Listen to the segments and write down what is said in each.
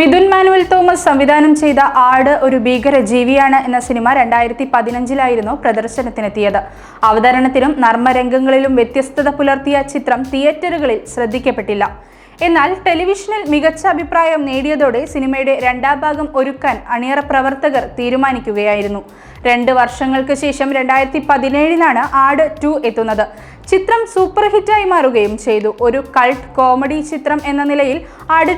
Mithun manual Thomas സംവിധാനം ചെയ്ത ആട് ഒരു ഭീകര ജീവിയാണ് എന്ന സിനിമ രണ്ടായിരത്തി പതിനഞ്ചിലായിരുന്നു പ്രദർശനത്തിനെത്തിയത്. അവതരണത്തിലും നർമ്മരംഗങ്ങളിലും വ്യത്യസ്തത പുലർത്തിയ ചിത്രം തിയേറ്ററുകളിൽ ശ്രദ്ധിക്കപ്പെട്ടില്ല. എന്നാൽ ടെലിവിഷനിൽ മികച്ച അഭിപ്രായം നേടിയതോടെ സിനിമയുടെ രണ്ടാം ഭാഗം ഒരുക്കാൻ അണിയറ പ്രവർത്തകർ തീരുമാനിക്കുകയായിരുന്നു. രണ്ട് വർഷങ്ങൾക്ക് ശേഷം രണ്ടായിരത്തി പതിനേഴിനാണ് ആട് ടു എത്തുന്നത്. ചിത്രം സൂപ്പർ ഹിറ്റായി മാറുകയും ചെയ്തു. ഒരു കൾട്ട് കോമഡി ചിത്രം എന്ന നിലയിൽ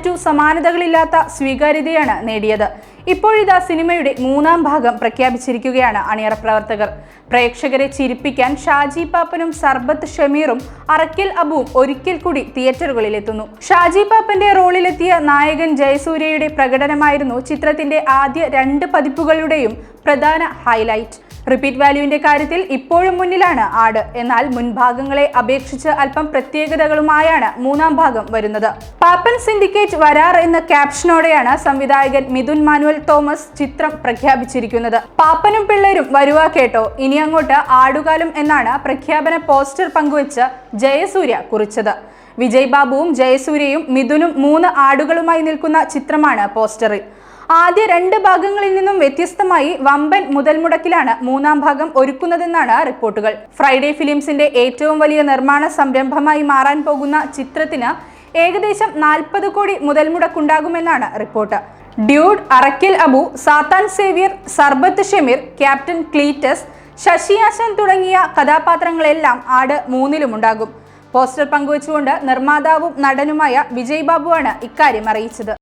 ടു സമാനതകളില്ലാത്ത സ്വീകാര്യതയാണ് നേടിയത്. ഇപ്പോഴിതാ സിനിമയുടെ മൂന്നാം ഭാഗം പ്രഖ്യാപിച്ചിരിക്കുകയാണ് അണിയറ പ്രവർത്തകർ. പ്രേക്ഷകരെ ചിരിപ്പിക്കാൻ ഷാജി പാപ്പനും സർബത്ത് ഷമീറും അറക്കൽ അബുവും ഒരിക്കൽ കൂടി തിയേറ്ററുകളിലെത്തുന്നു ഷാജി പാപ്പന്റെ റോളിലെത്തിയ നായകൻ ജയസൂര്യയുടെ പ്രകടനമായിരുന്നു ചിത്രത്തിന്റെ ആദ്യ രണ്ട് പതിപ്പുകളുടെയും പ്രധാന ഹൈലൈറ്റ് റിപ്പീറ്റ് വാല്യൂവിന്റെ കാര്യത്തിൽ ഇപ്പോഴും മുന്നിലാണ് ആട്. എന്നാൽ മുൻഭാഗങ്ങളെ അപേക്ഷിച്ച് അല്പം പ്രത്യേകതകളുമായാണ് മൂന്നാം ഭാഗം വരുന്നത്. പാപ്പൻ സിൻഡിക്കേറ്റ് വരാർ എന്ന ക്യാപ്ഷനോടെയാണ് സംവിധായകൻ മിഥുൻ മാനുവൽ തോമസ് ചിത്രം പ്രഖ്യാപിച്ചിരിക്കുന്നത്. പാപ്പനും പിള്ളേരും വരുവാ കേട്ടോ. ഇനി അങ്ങോട്ട് ആടുകാലം എന്നാണ് പ്രഖ്യാപന പോസ്റ്റർ പങ്കുവച്ച് ജയസൂര്യ കുറിച്ചത്. വിജയ് ബാബുവും ജയസൂര്യയും മിഥുനും മൂന്ന് ആടുകളുമായി നിൽക്കുന്ന ചിത്രമാണ് പോസ്റ്ററിൽ. ആദ്യ രണ്ട് ഭാഗങ്ങളിൽ നിന്നും വ്യത്യസ്തമായി വമ്പൻ മുതൽ മുടക്കിലാണ് മൂന്നാം ഭാഗം ഒരുക്കുന്നതെന്നാണ് റിപ്പോർട്ടുകൾ. ഫ്രൈഡേ ഫിലിംസിന്റെ ഏറ്റവും വലിയ നിർമ്മാണ സംരംഭമായി മാറാൻ പോകുന്ന ചിത്രത്തിന് ഏകദേശം നാൽപ്പത് കോടി മുതൽ മുടക്കുണ്ടാകുമെന്നാണ് report. Dude Arakkal Abu Satan Xavier Sarbath Shameer captain Cleetus ശശിയാശൻ തുടങ്ങിയ കഥാപാത്രങ്ങളെല്ലാം ആട് മൂന്നിലുമുണ്ടാകും. പോസ്റ്റർ പങ്കുവച്ചുകൊണ്ട് നിർമ്മാതാവും നടനുമായ വിജയ് ബാബുവാണ് ഇക്കാര്യം അറിയിച്ചത്.